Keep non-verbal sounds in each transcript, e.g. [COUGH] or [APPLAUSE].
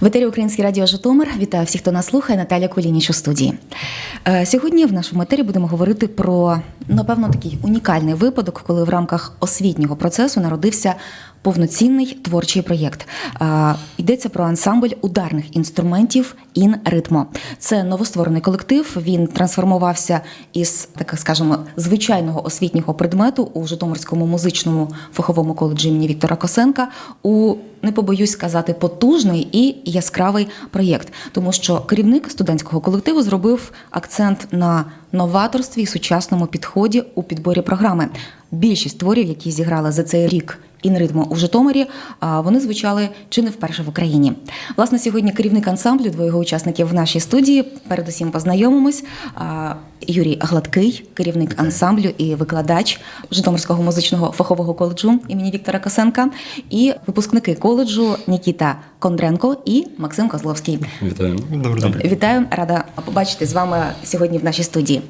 В етері Українське радіо Житомир. Вітаю всіх, хто нас слухає. Наталя Колініч у студії. Е, Сьогодні в нашому етері будемо говорити про напевно такий унікальний випадок, коли в рамках освітнього процесу народився повноцінний творчий проєкт. Е, Йдеться про ансамбль ударних інструментів ін ритмо. Це новостворений колектив. Він трансформувався із так скажемо звичайного освітнього предмету у Житомирському музичному фаховому коледжі імені Віктора Косенка у не побоюсь сказати потужний і яскравий проєкт, тому що керівник студентського колективу зробив акцент на новаторстві і сучасному підході у підборі програми. Більшість творів, які зіграли за цей рік інритму у Житомирі, вони звучали чи не вперше в Україні. Власне, сьогодні керівник ансамблю, двоє його учасників в нашій студії. Передусім познайомимось. Юрій Гладкий, керівник ансамблю і викладач Житомирського музичного фахового коледжу імені Віктора Косенка, і випускники коледжу Нікіта Кондренко і Максим Козловський. Вітаємо. Добрий день. Вітаю, рада побачити з вами сьогодні в нашій студії.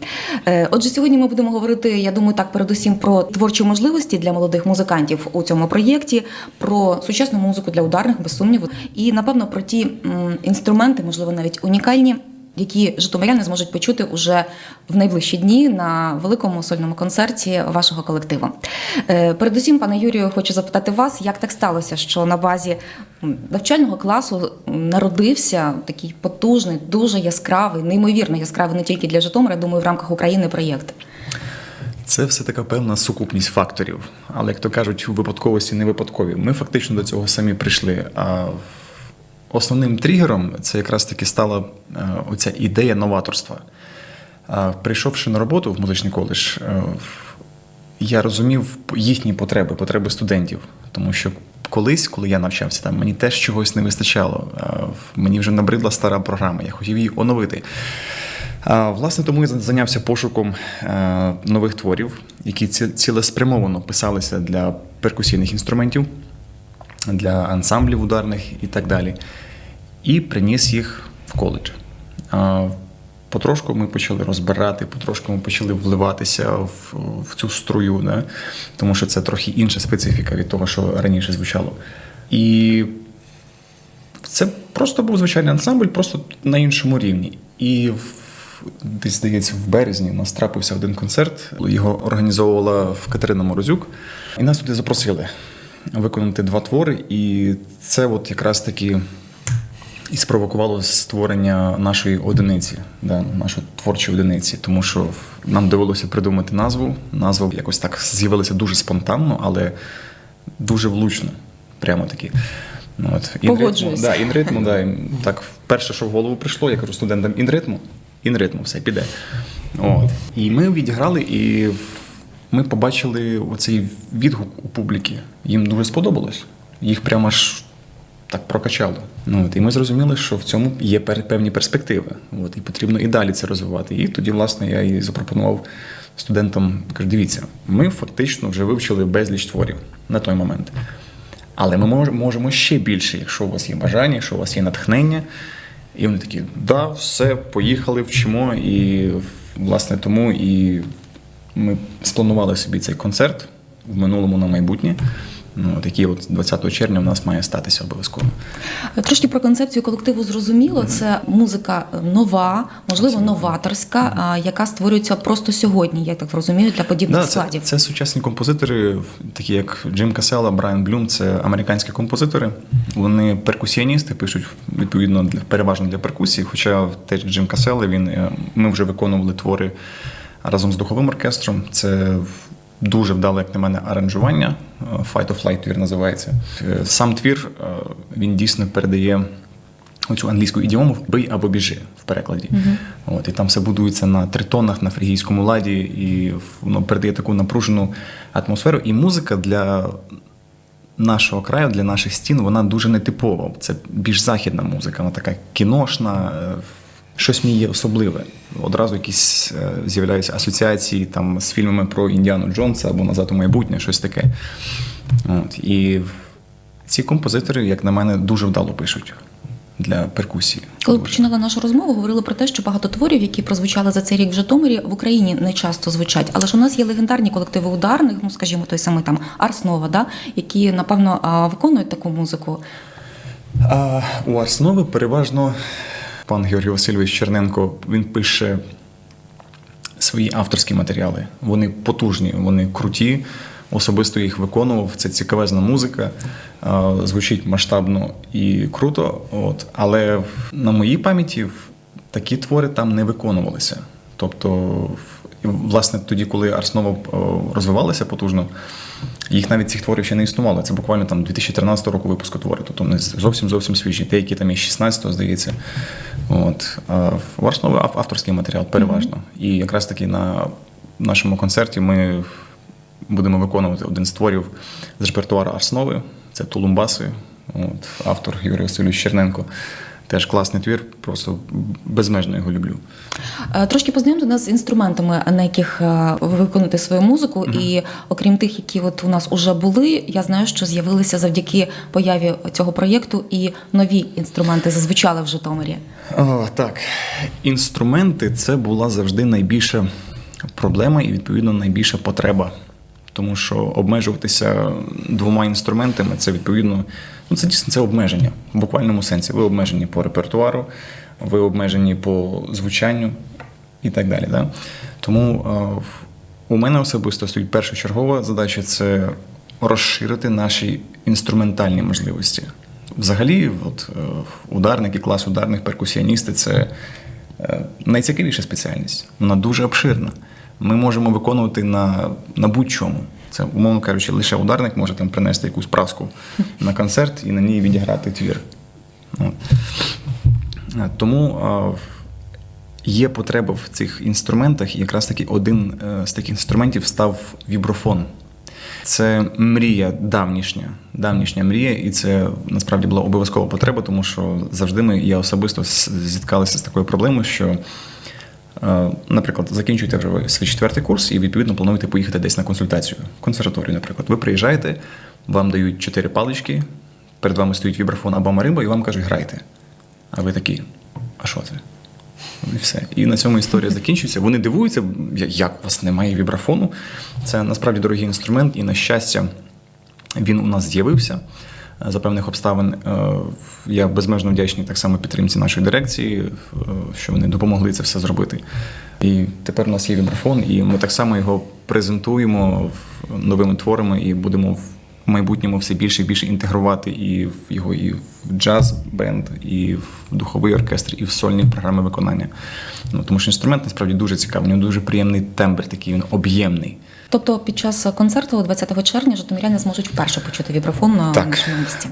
Е, Отже, сьогодні ми будемо говорити, я думаю, так передусім про творчі можливості для молодих музикантів у цьому проєкті, про сучасну музику для ударних, без сумніву, і напевно про ті інструменти, можливо, навіть унікальні. Які житомиряни зможуть почути уже в найближчі дні на великому сольному концерті вашого колективу. Е, Передусім, пане Юрію, хочу запитати вас, як так сталося, що на базі навчального класу народився такий потужний, дуже яскравий, неймовірно яскравий не тільки для Житомира, думаю, в рамках України проєкт. Це все така певна сукупність факторів. Але як то кажуть, випадковості не випадкові. Ми фактично до цього самі прийшли. А основним тригером це якраз таки стала е, оця ідея новаторства. Прийшовши на роботу в музичний коледж, е, я розумів їхні потреби, потреби студентів. Тому що колись, коли я навчався там, мені теж чогось не вистачало. Мені вже набридла стара програма, я хотів її оновити. Власне, тому я зайнявся пошуком е, нових творів, які ці- цілеспрямовано писалися для перкусійних інструментів, для ансамблів ударних і так далі. І приніс їх в коледж. Потрошку ми почали розбирати, потрошку ми почали вливатися в, в цю струю, да? тому що це трохи інша специфіка від того, що раніше звучало. І це просто був звичайний ансамбль, просто на іншому рівні. І десь, здається, в березні у нас трапився один концерт. Його організовувала в Катерина Морозюк. І нас туди запросили виконати два твори. І це от якраз таки і спровокувало створення нашої одиниці, да, нашої творчої одиниці, тому що нам довелося придумати назву. Назва якось так з'явилася дуже спонтанно, але дуже влучно. Прямо таки. Ну, от, інритму, да, інритму, да, так, перше, що в голову прийшло, я кажу студентам інритму, інритму, все піде. От. І ми відіграли, і ми побачили оцей відгук у публіки. Їм дуже сподобалось. Їх прямо аж так прокачало. Ну, от, і ми зрозуміли, що в цьому є певні перспективи. От, і потрібно і далі це розвивати. І тоді, власне, я і запропонував студентам: кажу, дивіться, ми фактично вже вивчили безліч творів на той момент. Але ми можемо ще більше, якщо у вас є бажання, якщо у вас є натхнення. І вони такі, да, все, поїхали, вчимо. І власне тому і ми спланували собі цей концерт в минулому на майбутнє. Ну, от який от 20 червня у нас має статися обов'язково. Трошки про концепцію колективу зрозуміло. Це музика нова, можливо, новаторська, а, яка створюється просто сьогодні, я так розумію, для подібних Да, складів. це сучасні композитори, такі як Джим Касела, Брайан Блюм, це американські композитори. Вони перкусіоністи, пишуть відповідно для переважно для перкусії. Хоча теж Джим Касела, він е, ми вже виконували твори разом з духовим оркестром. Це дуже вдале, як на мене, аранжування. е, Fight of Flight твір називається. Е, Сам твір е, він дійсно передає оцю англійську ідіому бий або біжи в перекладі. От, і там все будується на тритонах, на фрігійському ладі, і воно передає таку напружену атмосферу. І музика для нашого краю, для наших стін, вона дуже нетипова. Це більш західна музика, вона така кіношна. Щось в ній є особливе. Одразу якісь е, з'являються асоціації там, з фільмами про Індіану Джонса або назад у майбутнє, щось таке. От, і ці композитори, як на мене, дуже вдало пишуть для перкусії. Коли Дуже. починали нашу розмову, говорили про те, що багато творів, які прозвучали за цей рік в Житомирі, в Україні не часто звучать. Але ж у нас є легендарні колективи ударних, ну скажімо, той самий там Арснова, да, які напевно виконують таку музику. А, у основи переважно пан Георгій Васильович Черненко він пише свої авторські матеріали. Вони потужні, вони круті. Особисто їх виконував. Це цікавезна музика, звучить масштабно і круто. От. Але на моїй пам'яті такі твори там не виконувалися. Тобто, власне, тоді, коли Арснова розвивалася потужно, їх навіть цих творів ще не існувало. Це буквально там 2013 року випуску твори. Тобто вони зовсім зовсім свіжі. Деякі там і 16-го, здається. От. А в Арснові ав- авторський матеріал переважно. І якраз таки на нашому концерті ми будемо виконувати один з творів з репертуару Арснови. Це Тулумбаси, от, автор Юрій Васильович Черненко. Теж класний твір, просто безмежно його люблю. Е, Трошки познайомте нас з інструментами, на яких е, ви виконуєте свою музику. І окрім тих, які от у нас уже були, я знаю, що з'явилися завдяки появі цього проєкту і нові інструменти зазвучали в Житомирі. О, так. Інструменти це була завжди найбільша проблема і, відповідно, найбільша потреба. Тому що обмежуватися двома інструментами це відповідно, ну це дійсно це обмеження в буквальному сенсі. Ви обмежені по репертуару, ви обмежені по звучанню і так далі. Да? Тому е, у мене особисто стоїть першочергова задача це розширити наші інструментальні можливості. Взагалі, от, е, ударники, клас ударних, перкусіоністи це е, найцікавіша спеціальність. Вона дуже обширна. Ми можемо виконувати на, на будь-чому. Це, умовно кажучи, лише ударник може там принести якусь праску на концерт і на ній відіграти твір. От. Тому є потреба в цих інструментах, і якраз таки один е, з таких інструментів став віброфон. Це мрія давнішня, давнішня мрія, і це насправді була обов'язкова потреба, тому що завжди ми, я особисто зіткалися з такою проблемою, що, наприклад, закінчуєте вже свій четвертий курс і відповідно плануєте поїхати десь на консультацію, в консерваторію, наприклад. Ви приїжджаєте, вам дають чотири палички, перед вами стоїть вібрафон або маримба, і вам кажуть, грайте. А ви такі, а що це? І все. І на цьому історія закінчується. Вони дивуються, як у вас немає вібрафону. Це насправді дорогий інструмент, і на щастя, він у нас з'явився е, за певних обставин. Е, Я безмежно вдячний так само підтримці нашої дирекції, е, що вони допомогли це все зробити. І тепер у нас є вібрафон, і ми так само його презентуємо новими творами і будемо в майбутньому все більше і більше інтегрувати і в його і в джаз бенд, і в духовий оркестр, і в сольні програми виконання. Ну тому що інструмент насправді дуже цікавий, у нього дуже приємний тембр, такий він об'ємний. Тобто, під час концерту 20 червня житомиряни зможуть вперше почути вібрафон на Так. нашому місці.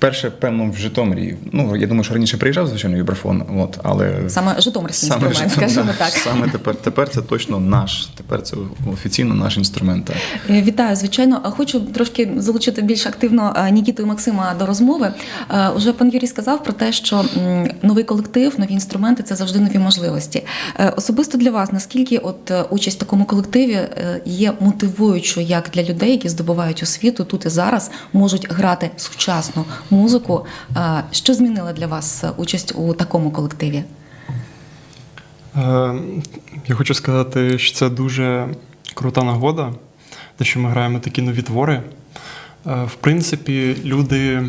Вперше, певно, в Житомирі. Ну я думаю, що раніше приїжджав звичайно вібрафон, от але Саме житомирський Саме інструмент, Житомир, скажімо да. так. Саме тепер, тепер це точно наш. Тепер це офіційно наш інструмент. так. Е, Вітаю, звичайно. Хочу трошки залучити більш активно е, Нікіту і Максима до розмови. Е, Уже пан Юрій сказав про те, що новий колектив, нові інструменти це завжди нові можливості. Е, Особисто для вас, наскільки от е, участь в такому колективі е, є мотивуючою як для людей, які здобувають освіту тут і зараз, можуть грати сучасну музику. Е, Що змінила для вас е, участь у такому колективі? Е, Я хочу сказати, що це дуже крута нагода, те, що ми граємо такі нові твори. В принципі, люди,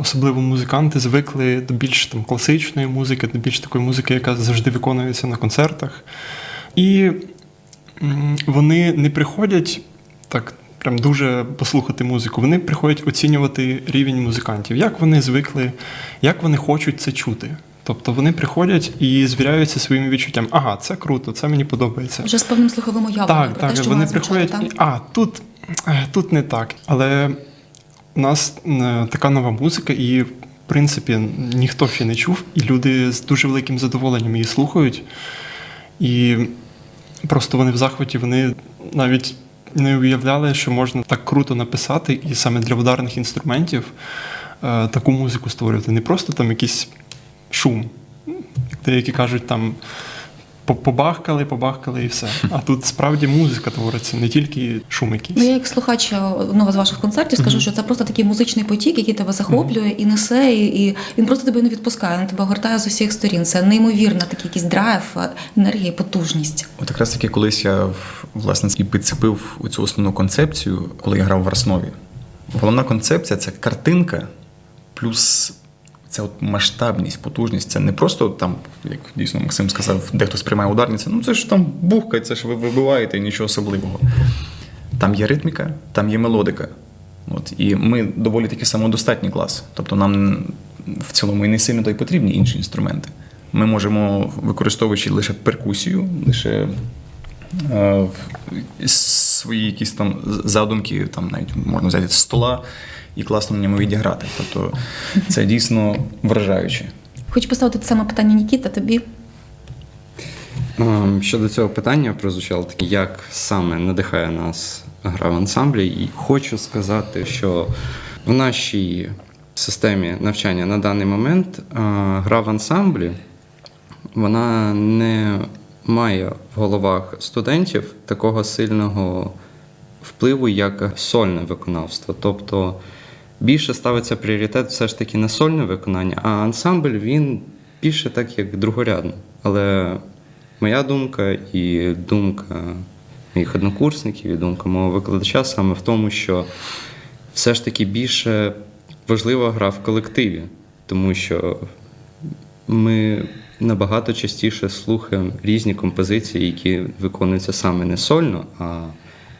особливо музиканти, звикли до більш там, класичної музики, до більш такої музики, яка завжди виконується на концертах. І вони не приходять так. Прям дуже послухати музику. Вони приходять оцінювати рівень музикантів, як вони звикли, як вони хочуть це чути. Тобто вони приходять і звіряються своїми відчуттями. Ага, це круто, це мені подобається. Вже з певним слуховим уявленням Так, про те, так. що Вони має звучати, приходять. так? А, тут, е, тут не так. Але у нас е, така нова музика, і в принципі ніхто ще не чув, і люди з дуже великим задоволенням її слухають. І просто вони в захваті, вони навіть не уявляли, що можна так круто написати, і саме для ударних інструментів е, таку музику створювати. Не просто там якийсь шум. Деякі кажуть, там побахкали, побахкали і все. А тут справді музика твориться, не тільки шум якийсь. Ну, я як слухач одного з ваших концертів скажу, що це просто такий музичний потік, який тебе захоплює і несе, і, і він просто тебе не відпускає, він тебе огортає з усіх сторін. Це неймовірно, такий якийсь драйв, енергія, потужність. От якраз таки колись я власне і підцепив цю основну концепцію, коли я грав в Арснові. Головна концепція це картинка плюс це от масштабність, потужність. Це не просто там, як дійсно Максим сказав, дехто сприймає ударниця. Ну це ж там бухкає, це ж ви вибиваєте, нічого особливого. Там є ритміка, там є мелодика. От, і ми доволі таки самодостатній клас. Тобто нам в цілому і не сильно то й потрібні інші інструменти. Ми можемо, використовуючи лише перкусію, лише свої якісь там задумки, там навіть можна взяти з стола і класно на ньому відіграти. Тобто це дійсно вражаюче. Хочу поставити те саме питання Нікіта, тобі. Ем, Щодо цього питання прозвучало таке, як саме надихає нас гра в ансамблі. І хочу сказати, що в нашій системі навчання на даний момент е, гра в ансамблі вона не має в головах студентів такого сильного впливу, як сольне виконавство. Тобто більше ставиться пріоритет все ж таки на сольне виконання, а ансамбль він більше так як другорядно. Але моя думка і думка моїх однокурсників, і думка мого викладача саме в тому, що все ж таки більше важлива гра в колективі, тому що ми набагато частіше слухаємо різні композиції, які виконуються саме не сольно, а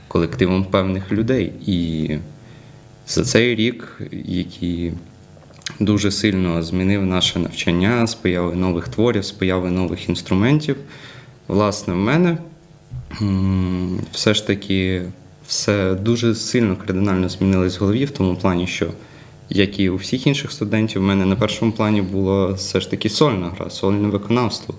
колективом певних людей. І за цей рік, який дуже сильно змінив наше навчання з появи нових творів, з появи нових інструментів, власне, в мене все ж таки все дуже сильно кардинально змінилось в голові в тому плані, що як і у всіх інших студентів, в мене на першому плані було все ж таки сольна гра, сольне виконавство.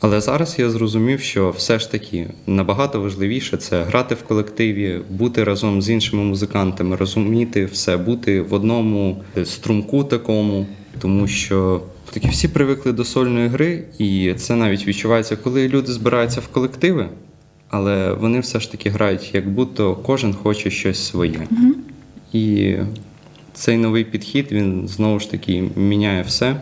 Але зараз я зрозумів, що все ж таки набагато важливіше це грати в колективі, бути разом з іншими музикантами, розуміти все, бути в одному струмку такому, тому що таки всі привикли до сольної гри, і це навіть відчувається, коли люди збираються в колективи, але вони все ж таки грають, як будто кожен хоче щось своє. І цей новий підхід він знову ж таки міняє все,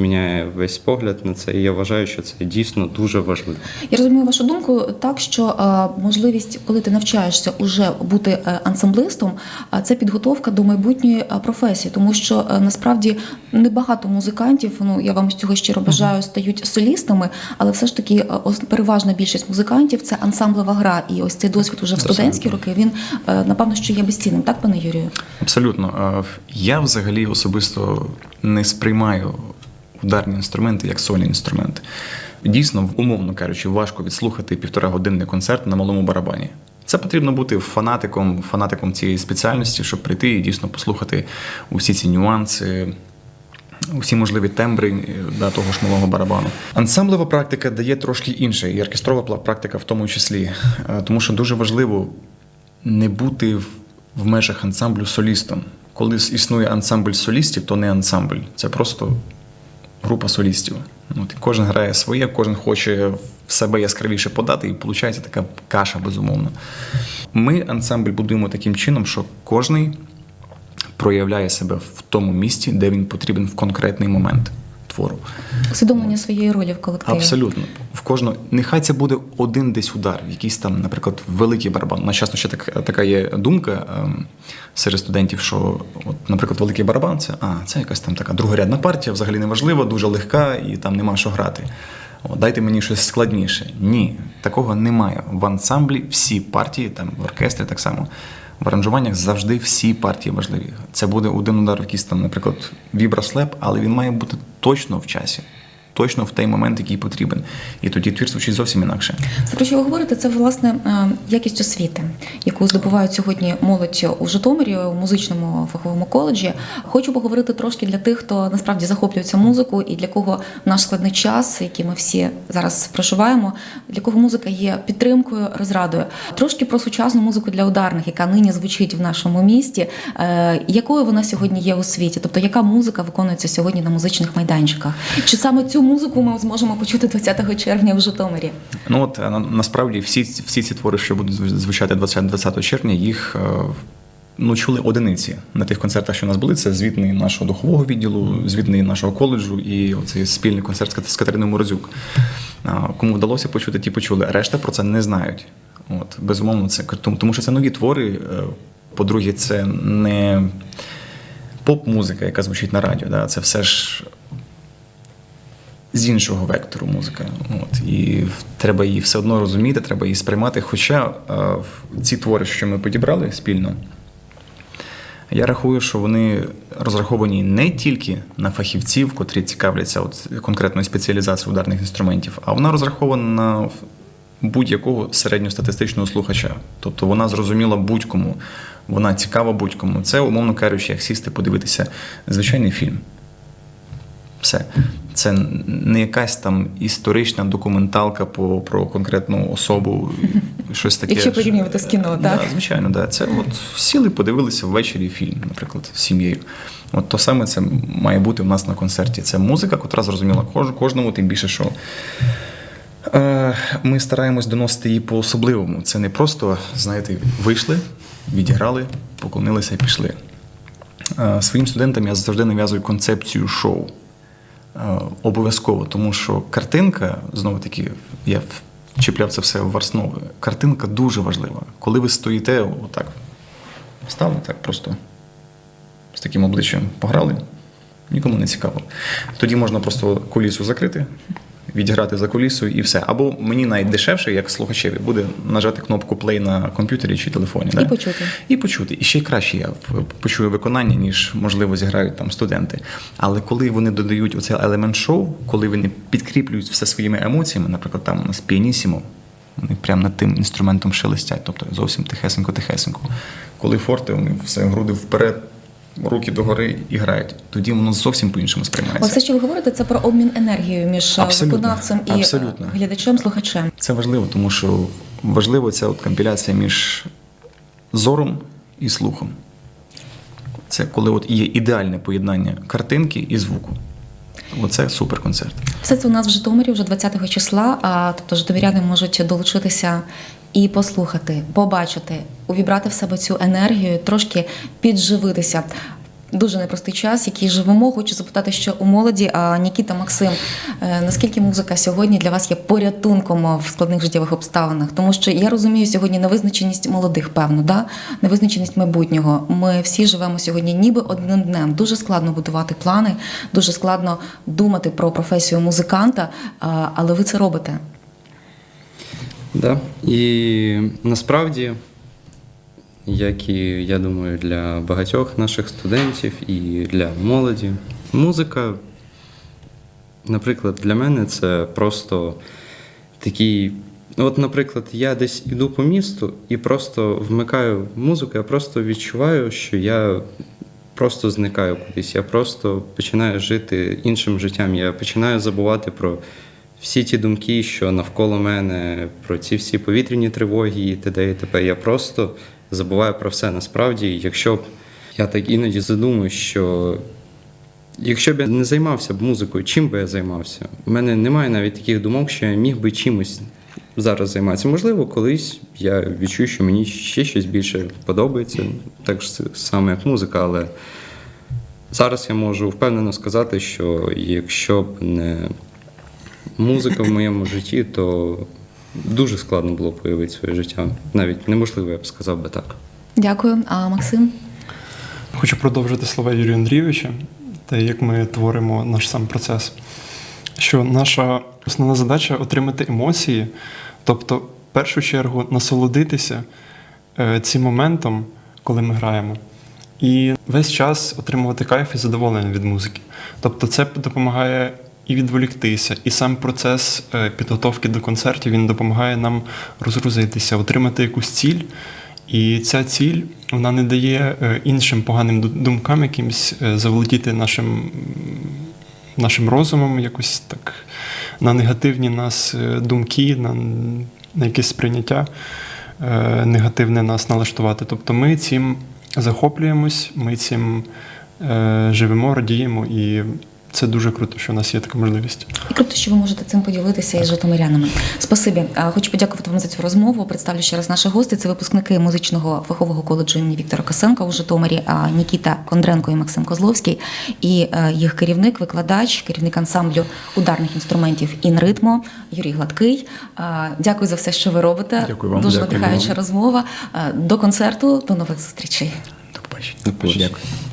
міняє весь погляд на це. І я вважаю, що це дійсно дуже важливо. Я розумію вашу думку так, що е, можливість, коли ти навчаєшся уже бути е, ансамблистом, а це підготовка до майбутньої е, професії, тому що е, насправді небагато музикантів, ну я вам з цього щиро бажаю, стають солістами, але все ж таки е, переважна більшість музикантів це ансамблева гра. І ось цей досвід уже в студентські роки він е, напевно що є безцінним, так, пане Юрію? Абсолютно. Е, Я взагалі особисто не сприймаю ударні інструменти як сольні інструменти. Дійсно, умовно кажучи, важко відслухати півтора годинний концерт на малому барабані. Це потрібно бути фанатиком, фанатиком цієї спеціальності, щоб прийти і дійсно послухати усі ці нюанси, усі можливі тембри е, да, того ж малого барабану. Ансамблева практика дає трошки інше, і оркестрова практика в тому числі, Е, тому що дуже важливо не бути в межах ансамблю солістом. Коли існує ансамбль солістів, то не ансамбль, це просто група солістів. От, кожен грає своє, кожен хоче в себе яскравіше подати, і виходить така каша, безумовно. Ми ансамбль будуємо таким чином, що кожний проявляє себе в тому місці, де він потрібен в конкретний момент твору. Усвідомлення своєї ролі в колективі. Абсолютно. В кожного, нехай це буде один десь удар, якийсь там, наприклад, великий барабан. У нас ще так, така є думка ем, серед студентів, що, от, наприклад, великий барабан це, а, це якась там така другорядна партія, взагалі неважлива, дуже легка і там нема що грати. От, дайте мені щось складніше. Ні, такого немає. В ансамблі всі партії, там в оркестрі так само. В аранжуваннях завжди всі партії важливі. Це буде один удар, в якийсь там, наприклад, вібраслеп, але він має бути точно в часі, точно в той момент, який потрібен. І тоді твір звучить зовсім інакше. Це про що ви говорите? Це власне е, якість освіти, яку здобувають сьогодні молодь у Житомирі у музичному фаховому коледжі. Хочу поговорити трошки для тих, хто насправді захоплюється музикою, і для кого наш складний час, який ми всі зараз проживаємо, для кого музика є підтримкою, розрадою. Трошки про сучасну музику для ударних, яка нині звучить в нашому місті. Е, Якою вона сьогодні є у світі? Тобто, яка музика виконується сьогодні на музичних майданчиках? Чи саме цю музику ми зможемо почути 20 червня в Житомирі? Ну от е, насправді всі, всі ці твори, що будуть звучати 20, 20 червня, їх е, ну, чули одиниці на тих концертах, що у нас були. Це звітний нашого духового відділу, звітний нашого коледжу і оцей спільний концерт з Кат- з Катериною Морозюк. Кому вдалося почути, ті почули. Решта про це не знають. От, безумовно, це тому що це нові твори. е, По-друге, це не. поп-музика, яка звучить на радіо. Да? Це все ж з іншого вектору музика. От. І треба її все одно розуміти, треба її сприймати. Хоча е, ці твори, що ми підібрали спільно, я рахую, що вони розраховані не тільки на фахівців, котрі цікавляться от конкретною спеціалізацією ударних інструментів, а вона розрахована на будь-якого середньостатистичного слухача. Тобто вона зрозуміла будь-кому, вона цікава будь-кому. Це, умовно кажучи, як сісти подивитися звичайний фільм. Все. Це не якась там історична документалка по, про конкретну особу, [LAUGHS] щось таке. Якщо порівнювати з кіно, Да, так? звичайно, да. Це от сіли, подивилися ввечері фільм, наприклад, з сім'єю. От то саме це має бути в нас на концерті. Це музика, котра зрозуміла кожному, тим більше, що е, ми стараємось доносити її по-особливому. Це не просто, знаєте, вийшли, відіграли, поклонилися і пішли. Е, Своїм студентам я завжди нав'язую концепцію шоу. Е, Обов'язково, тому що картинка, знову таки, я чіпляв це все в основу. Картинка дуже важлива. Коли ви стоїте, отак, стали так просто з таким обличчям пограли, нікому не цікаво. Тоді можна просто кулісу закрити, відіграти за кулісою і все. Або мені навіть дешевше, як слухачеві, буде нажати кнопку play на комп'ютері чи телефоні. І почути. І почути. І ще й краще я почую виконання, ніж, можливо, зіграють там студенти. Але коли вони додають оцей елемент шоу, коли вони підкріплюють все своїми емоціями, наприклад, там у нас піанісімо, вони прямо над тим інструментом шелестять, тобто зовсім тихесенько-тихесенько. Коли форте, вони все груди вперед, руки догори і грають. Тоді воно зовсім по-іншому сприймається. Все, що ви говорите, це про обмін енергією між е, Абсолютно. виконавцем і Абсолютно. глядачем, слухачем. Це важливо, тому що важливо ця от компіляція між зором і слухом. Це коли от є ідеальне поєднання картинки і звуку. Оце суперконцерт. Все це у нас в Житомирі вже 20-го числа. А тобто житомиряни можуть долучитися і послухати, побачити, увібрати в себе цю енергію, трошки підживитися. Дуже непростий час, який живемо. Хочу запитати, що у молоді, а Нікіта Максим, е, наскільки музика сьогодні для вас є порятунком в складних життєвих обставинах? Тому що я розумію сьогодні невизначеність молодих, певно, да? невизначеність майбутнього. Ми всі живемо сьогодні ніби одним днем. Дуже складно будувати плани, дуже складно думати про професію музиканта, але ви це робите. Да. І насправді, як і я думаю, для багатьох наших студентів і для молоді, музика, наприклад, для мене це просто такий. От, наприклад, я десь іду по місту і просто вмикаю музику, я просто відчуваю, що я просто зникаю кудись. Я просто починаю жити іншим життям. Я починаю забувати про всі ті думки, що навколо мене, про ці всі повітряні тривоги і т.д. і т.п. Я просто забуваю про все. Насправді, якщо б я так іноді задумую, що якщо б я не займався б музикою, чим би я займався? У мене немає навіть таких думок, що я міг би чимось зараз займатися. Можливо, колись я відчую, що мені ще щось більше подобається, так ж саме як музика, але зараз я можу впевнено сказати, що якщо б не музика в моєму житті, то дуже складно було б уявити своє життя. Навіть неможливо, я б сказав би так. Дякую. А Максим? Хочу продовжити слова Юрія Андрійовича, те, як ми творимо наш сам процес. Що наша основна задача отримати емоції, тобто, в першу чергу, насолодитися е, цим моментом, коли ми граємо, і весь час отримувати кайф і задоволення від музики. Тобто, це допомагає і відволіктися, і сам процес е, підготовки до концертів він допомагає нам розгрузитися, отримати якусь ціль. І ця ціль вона не дає е, іншим поганим думкам якимось е, заволодіти нашим, нашим розумом, якось так на негативні нас думки, на, на якесь сприйняття негативне нас налаштувати. Тобто ми цим захоплюємось, ми цим живемо, радіємо, і це дуже круто, що у нас є така можливість. І круто, що ви можете цим поділитися із житомирянами. Спасибі. Хочу подякувати вам за цю розмову. Представлю ще раз наших гостей. Це випускники музичного фахового коледжу імені Віктора Косенка у Житомирі, а, Нікіта Кондренко і Максим Козловський, і е, їх керівник, викладач, керівник ансамблю ударних інструментів «Інритмо» Юрій Гладкий. Дякую за все, що ви робите. Дякую вам. Дуже надихаюча розмова. До концерту, до нових зустрічей. До побачення. До побачення. Дякую.